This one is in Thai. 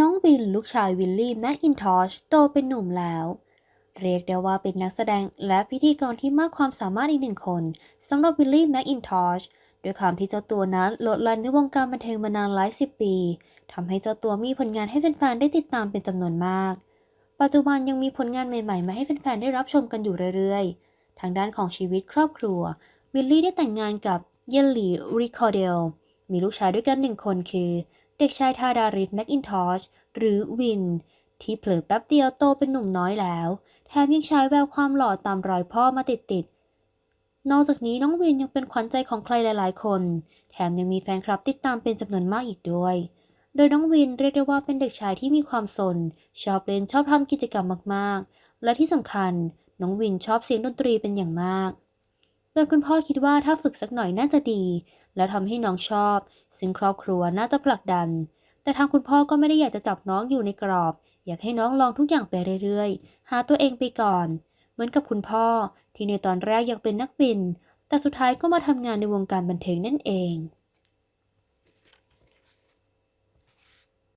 น้องวินลูกชายวิลลี่แมคอินทอชโตเป็นหนุ่มแล้ว เรียกได้ว่าเป็นนักแสดงและพิธีกรที่มากความสามารถอีกหนึ่งคนสำหรับวิลลี่แมคอินทอชด้วยความที่เจ้าตัวนั้นโลดล่นในวงการบันเทิงมานานหลายสิบปีทำให้เจ้าตัวมีผลงานให้แฟนๆได้ติดตามเป็นจำนวนมาก ปัจจุบันยังมีผลงานใหม่ๆ มาให้แฟนๆได้รับชมกันอยู่เรื่อยๆ ทางด้านของชีวิตครอบครัว วิลลี่ได้แต่งงานกับเยลลี่ริคอเดลมีลูกชายด้วยกันหนึ่งคนคือ เด็กชายทาดาริสแมคอินทอชหรือวิน ที่เผลอแป๊บเดียวโตเป็นหนุ่มน้อยแล้ว แถมยังใช้แววความหล่อตามรอยพ่อมาติดๆ นอกจากนี้น้องวินยังเป็นขวัญใจของใครหลายๆ คน แถมยังมีแฟนคลับติดตามเป็นจำนวนมากอีกด้วย โดยน้องวินเรียกได้ว่าเป็นเด็กชายที่มีความสน ชอบเล่นชอบทำกิจกรรมมากๆ และที่สำคัญ น้องวินชอบเสียงดนตรีเป็นอย่างมาก โดยคุณพ่อคิดว่าถ้าฝึกสักหน่อยน่าจะดี และทำให้น้องชอบ ซึ่งครอบครัวน่าจะผลักดัน แต่ทางคุณพ่อก็ไม่ได้อยากจะจับน้องอยู่ในกรอบ อยากให้น้องลองทุกอย่างไปเรื่อยๆ หาตัวเองไปก่อน เหมือนกับคุณพ่อที่ในตอนแรกยังเป็นนักบิน แต่สุดท้ายก็มาทำงานในวงการบันเทิงนั่นเอง